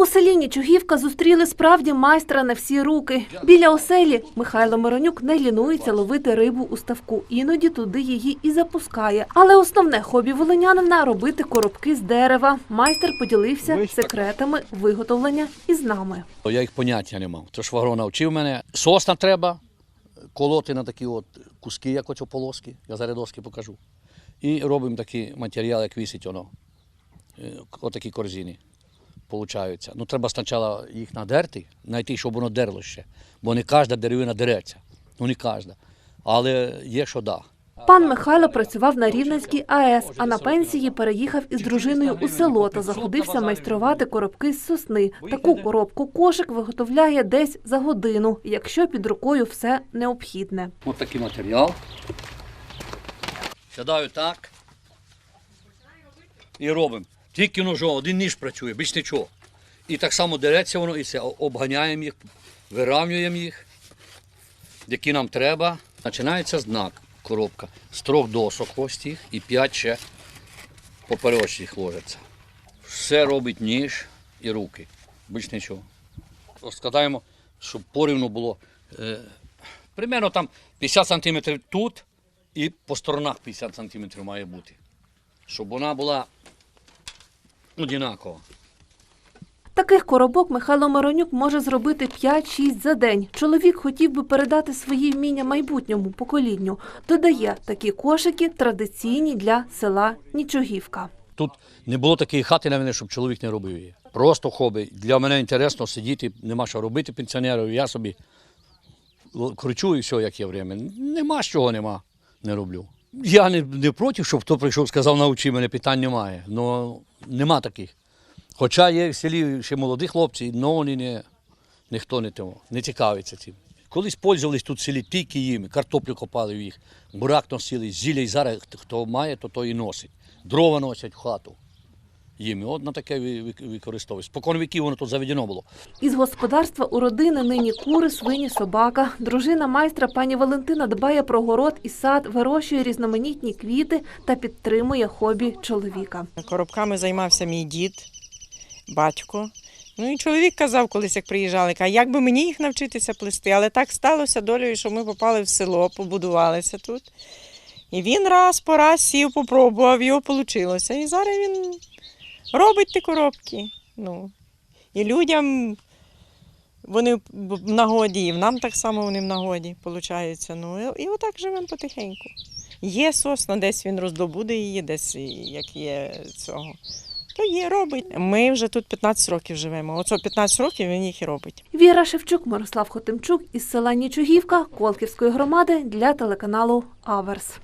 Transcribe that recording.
У селі Нічогівка зустріли справді майстра на всі руки. Біля оселі Михайло Миронюк не лінується ловити рибу у ставку. Іноді туди її і запускає. Але основне хобі волинянина – робити коробки з дерева. Майстер поділився секретами виготовлення із нами. Я їх поняття не мав. То швагро навчив мене. Сосна треба колоти на такі от куски, як оцю полоски. Я зараз доски покажу. І робимо такі матеріали, як вісить воно. Е, Отакі корзини получаються. Ну, треба спочатку їх надерти, знайти, щоб воно дерло ще. Бо не кожна деревина дереться. Ну, не кожна. Але є, що да. Пан Михайло працював на Рівненській АЕС, а на пенсії переїхав із дружиною у село та заходився майструвати коробки з сосни. Таку коробку кошик виготовляє десь за годину, якщо під рукою все необхідне. Ось такий матеріал. Сідаю так. І робимо. Тільки ножом, один ніж працює, більш нічого. І так само дереться воно, і все. Обганяємо їх, вирівнюємо їх, які нам треба. Починається знак, коробка. З трьох досок ось їх і п'ять ще поперечних ложиться. Все робить ніж і руки. Більш нічого. Розкладаємо, щоб порівну було. Е, Примерно там 50 см тут і по сторонах 50 см має бути. Щоб вона була одинакова. Таких коробок Михайло Миронюк може зробити 5-6 за день. Чоловік хотів би передати свої вміння майбутньому поколінню. Додає, такі кошики традиційні для села Нічогівка. Тут не було такої хати на мене, щоб чоловік не робив її. Просто хобі. Для мене інтересно сидіти, нема що робити пенсіонерів. Я собі кручу і все, як є время. Нема з чого нема, не роблю. Я не, не проти, щоб хто прийшов, сказав, научи мене, питань немає. Ну, нема таких. Хоча є в селі ще молоді хлопці, але вони не, ніхто не, того, не цікавиться цим. Колись пользувались тут в селі тільки їм, картоплю копали в їх, бурак носили, зілля і зараз хто має, то той і носить. Дрова носять в хату їм. І От на таке ви- ви- використовують. Спокон віків воно тут заведено було. Із господарства у родини нині кури, свині, собака. Дружина майстра пані Валентина дбає про город і сад, вирощує різноманітні квіти та підтримує хобі чоловіка. Коробками займався мій дід, батько. Ну і чоловік казав колись, як приїжджали, каже, як би мені їх навчитися плести. Але так сталося долею, що ми попали в село, побудувалися тут. І він раз по раз сів, попробував, його вийшло. І зараз він робить ті коробки. Ну, і людям вони в нагоді, і нам так само вони в нагоді, виходить. Ну, і, отак живемо потихеньку. Є сосна, десь він роздобуде її, десь як є цього. То є, робить. Ми вже тут 15 років живемо. Оце 15 років він їх і робить. Віра Шевчук, Мирослав Хотимчук із села Нічогівка Колківської громади для телеканалу Аверс.